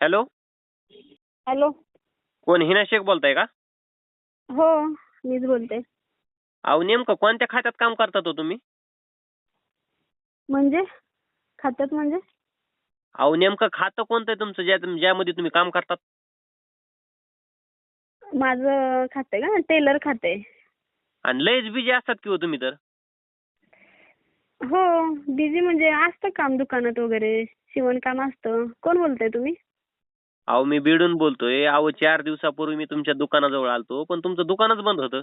Hello? Hello? कोण हिना शेख बोलताय का? हो मीच बोलते अहो नेमकं कोणत्या खात्यात काम करतात हो तुम्ही? म्हणजे? खात्यात म्हणजे? अहो नेमकं खातं कोणतं आहे तुमचं ज्या ज्यामध्ये तुम्ही काम करतात? माझं खातं का? टेलर खातं आणि लयच बिजी असतात की हो तुम्ही तर? हो बिझी म्हणजे असतं काम दुकानात वगैरे. शिवणकाम असतं. कोण बोलताय तुम्ही? अहो मी बीडून बोलतोय. अहो चार दिवसापूर्वी मी तुमच्या दुकानाजवळ आलतो पण तुमचं दुकानच बंद होतं.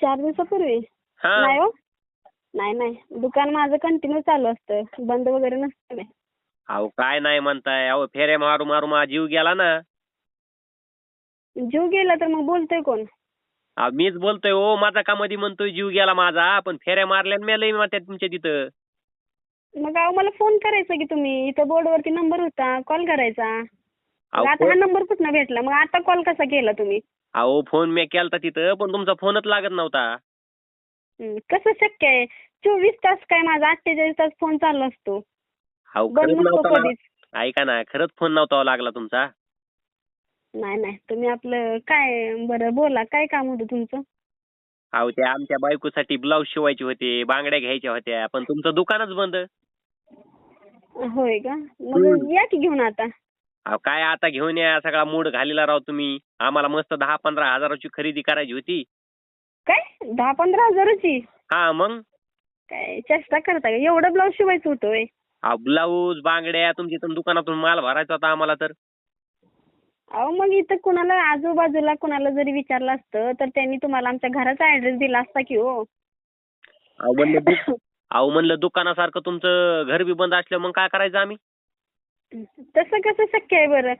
चार दिवसापूर्वी? नाही हा. नाही नाही. दुकान माझं कंटिन्यू चालू असतं. बंद वगैरे नसतं नाही अहो काय नाही म्हणताय. अहो फेऱ्या मारू मारू माझा जीव गेला ना. जीव गेला तर मग बोलतोय कोण? अहो मीच बोलतोय हो माझा का मध्ये म्हणतोय जीव गेला माझा पण फेऱ्या मारल्या मेलंय म्हणतात तुमच्या तिथं. मग अहो मला फोन करायचा की तुम्ही. इथं बोर्डवरती नंबर होता कॉल करायचा. अहो मग आता हा फोन- नंबर कुठनं भेटला? मग आता कॉल कसा केला तुम्ही? अहो फोन मी केलता तिथं पण तुमचा फोनच लागत नव्हता. हं, कसं शक्य आहे? चोवीस तास काय माझा अठ्ठेचाळीस तास फोन चालू असतो. अहो बंद खरंच नसतो नव्हता लाग- कधीच ऐका ना खरंच फोन नव्हता लागला तुमचा. नाही नाही तुम्ही आपलं काय बरं बोला काय काम होतं तुमचं? अहो त्या आमच्या बायकोसाठी ब्लाऊज शिवायचे होते बांगड्या घ्यायच्या होत्या पण तुमचं दुकानच बंद. होय का? मग. या की घेऊन आता? अहो काय आता घेऊन या सगळा मूड घालीला राव तुम्ही. आम्हाला मस्त दहा पंधरा हजाराची खरेदी करायची होती. काय? दहा पंधरा हजाराची? हा मग? काय चेष्टा करता का? एवढं ब्लाऊज शिवायचं होतं होय. ब्लाऊज बांगड्या तुमच्या इथून दुकानातून माल भरायचा होता आम्हाला तर. अहो मग इथं कुणाला आजूबाजूला कुणाला जरी विचारलं असतं तर त्यांनी तुम्हाला आमच्या घराचा ऍड्रेस दिला असता की हो. अहो म्हणलं दु- अहो म्हणलं दुकानासारखं तुमचं घर बी बंद असलं मग काय करायचं आम्ही? तसं कसं शक्य आहे बरं?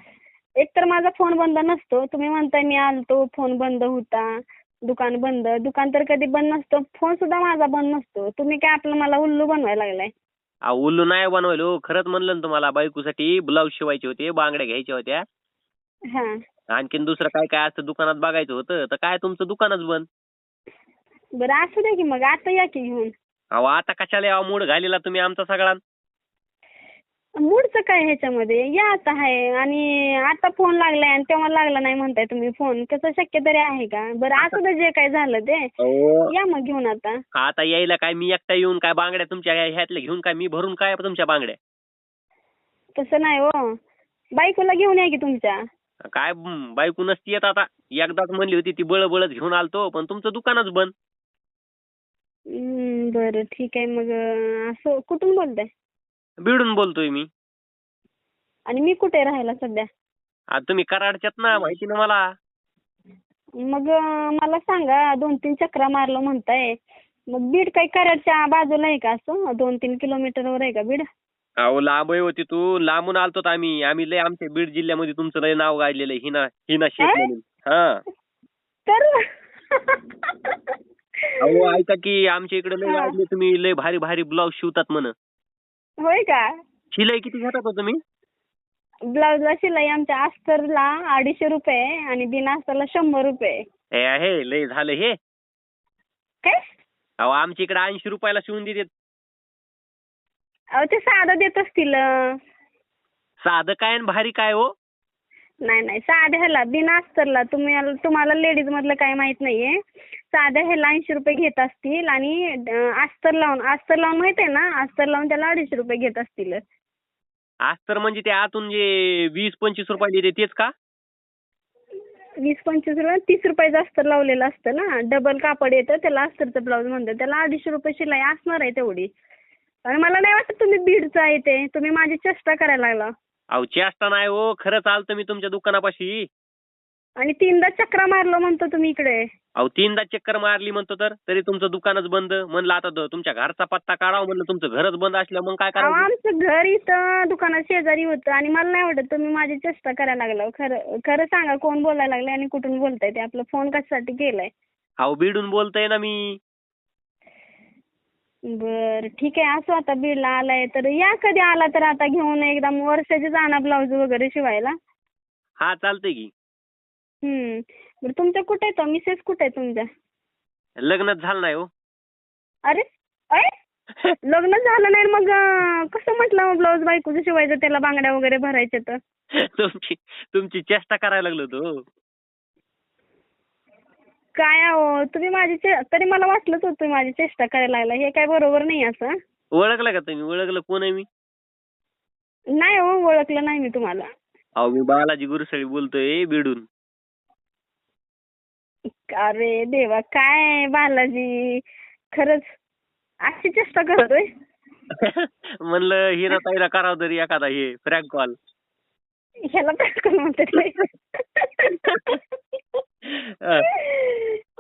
एकतर माझा फोन बंद नसतो. तुम्ही म्हणताय मी आलतो फोन बंद होता दुकान बंद. दुकान तर कधी बंद नसतं. फोन सुद्धा माझा बंद नसतो. तुम्ही काय आपलं मला उल्लू बनवायला लागलाय? अहो उल्लू नाही बनवायलो. खरंच म्हणलं ना तुम्हाला बायकोसाठी ब्लाऊज शिवायचे होते बांगड्या घ्यायच्या होत्या. हा. आणखीन दुसरं काय काय असतं दुकानात बघायचं होतं. तर काय तुमचं दुकानच बंद? बरं असू द्या की मग. आता या की घेऊन. अहो आता कशाला यावं? मूड घालीला तुम्ही आमचा सगळा. मूडचं काय ह्याच्यामध्ये? या आता आहे आणि आता फोन लागलाय आणि तेव्हा लागला नाही म्हणताय तुम्ही फोन. कसं शक्य तरी आहे का? बरं असू दे जे काय झालं ते. अहो. या मग घेऊन आता. आता यायला काय? मी एकटा येऊन काय बांगड्या तुमच्या ह्या- ह्यातल्या घेऊन काय? मी भरून काय तुमच्या बांगड्या? तसं नाही हो. बायकोला घेऊन या की तुमच्या. काय? बायको नसती येत आता. एकदाच म्हणली होती ती बळ बळच घेऊन आलतो पण तुमचं दुकानच बंद. बरं ठीक आहे. मग असं कुठून बोलताय? बिडून बोलतोय मी. आणि मी कुठे राहायला सध्या? आता तुम्ही कराडच्यात ना माहिती ना मला. मग अं, मला सांगा दोन तीन चक्रा मारलं म्हणताय. मग बीड काही कराडच्या बाजूला आहे का असं? दोन तीन किलोमीटरवर आहे का बीड? अहो लांब आहे होती तू. लांबून आलतो आम्ही. आम्ही लय आमच्या बीड जिल्ह्यामध्ये तुमचं लय नाव गाजलेलं आहे. हिना हिना शेख? म्हणून. हा. तर? अहो ऐका की आमच्या इकडे लय हा. वाजले तुम्ही लय भारी भारी ब्लाऊज शिवतात म्हण. होय का? शिलाई किती घेतात हो तुम्ही? ब्लाऊजला शिलाई आमच्या अस्तरला अडीचशे रुपये आणि बिना अस्तरला शंभर रुपये हे आहे लय झालं हे. काय? अहो आमच्या इकडे ऐंशी रुपयाला शिवून देतात अहो ते साधं देत असतील. साधं काय आणि भारी काय हो? नाही नाही साध्या ह्याला बिना अस्तरला. तुम्ही तुम्हाला लेडीज मधलं काही माहीत नाहीये. साध्या ह्याला ऐंशी रुपये घेत असतील आणि अस्तर लावून अस्तर लावून माहीत आहे ना? अस्तर लावून त्याला अडीचशे रुपये घेत असतील. अस्तर म्हणजे ते आतून जे वीस पंचवीस रुपयाला देते तेच का? वीस पंचवीस रुपये तीस रुपयाचं अस्तर लावलेलं असतं ना? डबल कापड येतं त्याला अस्तरचं ब्लाऊज म्हणतात. त्याला अडीचशे रुपये शिलाई असणार आहे तेवढी. आणि मला नाही वाटत तुम्ही बीडचं आहे ते. तुम्ही माझी चेष्टा करायला लागला. अहो चेष्टा नाही हो. खरंच आलतो मी तुमच्या दुकानापाशी. आणि तीनदा चक्रा मारलो म्हणतो तुम्ही इकडे. अहो तीनदा चक्कर मारली म्हणतो तर तरी तुमचं दुकानच बंद. म्हणलं आता तुमच्या घरचा पत्ता काढावा म्हणलं तुमचं घरच बंद असलं मग काय अहो करायचं? आमचं घर इथं दुकानात शेजारी होतं आणि मला नाही वाटत तुम्ही माझी चेष्टा करायला लागला. खरं खरं सांगा कोण बोलायला लागले आणि कुठून बोलताय ते? आपला फोन कशासाठी केलाय? अहो बिडून बोलतोय ना मी. बर ठीक आहे असो आता बीडला आलाय तर. या कधी आला तर आता घेऊन एकदम वर्षाचे जाणार ब्लाऊज वगैरे शिवायला? हा चालतंय की. हम्म. बरं तुमच्या कुठे आहे? तो मिसेस कुठे आहे तुमच्या? लग्नच झालं नाही हो. अरे अय लग्न झालं नाही मग अं, कसं म्हटलं ब्लाऊज बायकोचं शिवायचं त्याला बांगड्या वगैरे भरायच्या तर? तुमची तुमची चेष्टा करायला लागलो होतो काय अहो तुम्ही माझी चे- तरी मला वाटलंच होतं तुम्ही माझी चेष्टा करायला लागला. हे काय बरोबर नाही असं? ओळखलं का तुम्ही? ओळखलं कोण आहे मी? नाही हो ओळखलं नाही मी तुम्हाला. अहो मी बालाजी गुरुसळी बोलतोय बीडून. अरे देवा काय बालाजी? खरंच अशी चेष्टा करतोय. म्हणलं हिरा ताईला करावं तरी एखादा हे फ्रँक कॉल ह्याला पटकन म्हणते ते.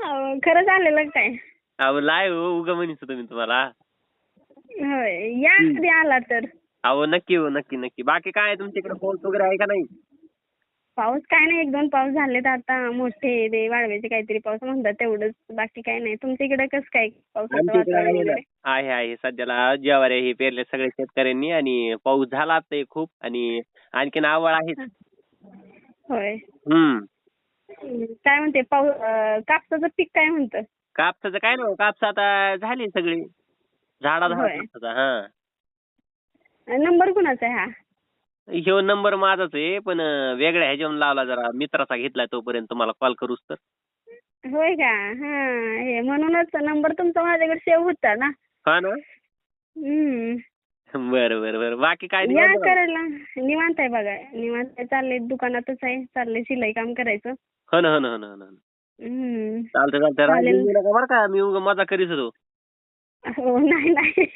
अहो, खरंच आलेलं काय? अहो लाय हो उगा म्हणित तुम्ही तुम्हाला. होय या. कधी आला तर. अहो नक्की हो नक्की नक्की. बाकी काय तुमच्याकडे पाऊस वगैरे आहे का नाही? पाऊस काय नाही एक दोन पाऊस झालेत आता. मोठे ते वाळव्याचे काहीतरी पाऊस म्हणतात तेवढंच. बाकी काय नाही. तुमच्या इकडे कसं काय पावसाचं वातावरण आहे. वगैरे? आहे आहे. सध्याला ज्वारी हे पेरले सगळे शेतकऱ्यांनी आणि पाऊस झाला आता खूप आणि आणखीन आवड आहे होय. हम्म. हम्म. काय म्हणते? पाऊस अं, कापसाचं पीक काय म्हणतं? कापसाचं काय ना कापस आता झाले सगळे. झाडा झाला होय. कापसाचा हा. नंबर कुणाचा आहे हा? ह्यो नंबर माझाच आहे पण अं, वेगळ्या ह्याच्यावर लावला जरा मित्राचा घेतलाय तोपर्यंत तुम्हाला कॉल करूच तर. होय का? हा हे म्हणूनच नंबर तुमचा माझ्याकडे सेव्ह होता ना. हा ना? हम्म. बरं बरं बरं. बाकी काय या निवांत? करायला. निवांत आहे बघा. निवांत आहे. चाललंय दुकानातच आहे. चाललंय शिलाई काम करायचं. हो ना हो ना हो ना हो ना हो ना. हम्म. चालतं चालतं राग चालेल. घेऊ नका बरं का? मी उगा मजा करीत होतो. हो नाही नाही.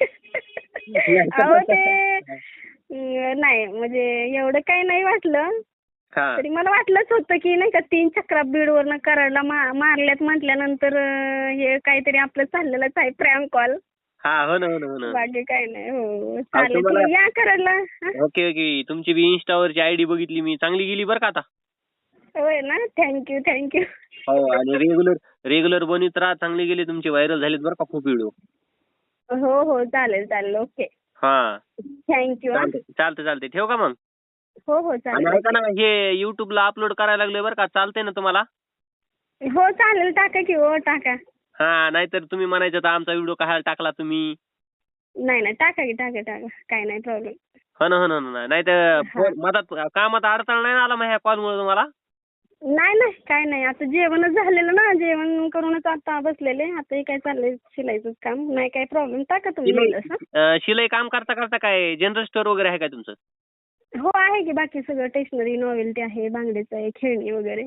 अहो ते अं, नाही म्हणजे एवढं काही नाही वाटलं. हा. तरी मला वाटलंच होतं की नाही का तीन चक्रा बीडवरनं कराडला मा- मारल्यात म्हटल्यानंतर अं, हे काहीतरी आपलं चाललेलंच आहे प्रँक कॉल हा हो ना हो ना हो ना. बाकी काय नाही हो चालेल तुम्हाला- तुम्ही या कराडला हा? Okay okay. तुमची बी इंस्टावरची आयडी बघितली मी. चांगली गेली बरं का आता? होय ना? थँक्यू थँक्यू हो आणि रेग्युलर रेग्युलर बनवीत राहा. चांगली गेली तुमचे व्हायरल झालेत बरं का खूप व्हिडिओ हो हो चालेल चालेल. ओके हा. थँक्यू चालतंय चालतंय चालतंय. ठेव का मग? हो हो आणि चालेल ऐका ना हे युट्यूबला अपलोड करायला लागलोय बरं का. चालतंय ना तुम्हाला? हो चालेल. टाका की हो टाका. हा नाहीतर तुम्ही म्हणायचं तर आमचा व्हिडिओ कशाला टाकला तुम्ही? नाही नाही. टाका की टाका टाका. काय नाही प्रॉब्लेम हो ना हो ना हो ना. नाही तर मधात कामात अडथळा नाही आला मग ह्या कॉलमुळे तुम्हाला? नाही नाही काय नाही. आता जेवणच झालेलं ना. जेवण करूनच आता बसलेले. आता हे काय चाललंय? शिलाईचंच काम. नाही काय प्रॉब्लेम टाका तुम्ही शिलाई येईल असं अं, शिलाई काम करता करता काय? जनरल स्टोअर वगैरे आहे का तुमचं? हो आहे की. बाकी सगळं स्टेशनरी नॉवेल्टी आहे. बांगड्याचं आहे. खेळणी वगैरे.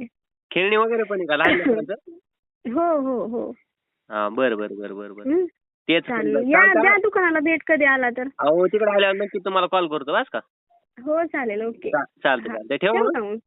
खेळणी वगैरे पण आहे का? लहान लेकरांचं? हो हो हो. हा बरं बरं बरं बरं बरं. हं? तेच चालेल. या द्या? दुकानाला भेट कधी आला तर. अहो तिकडे आल्यावर नक्की तुम्हाला कॉल करतो बस का? हो चालेल. ओके. चा- चालतंय हा. चालतंय. ठेव ठेवू मग. का मग?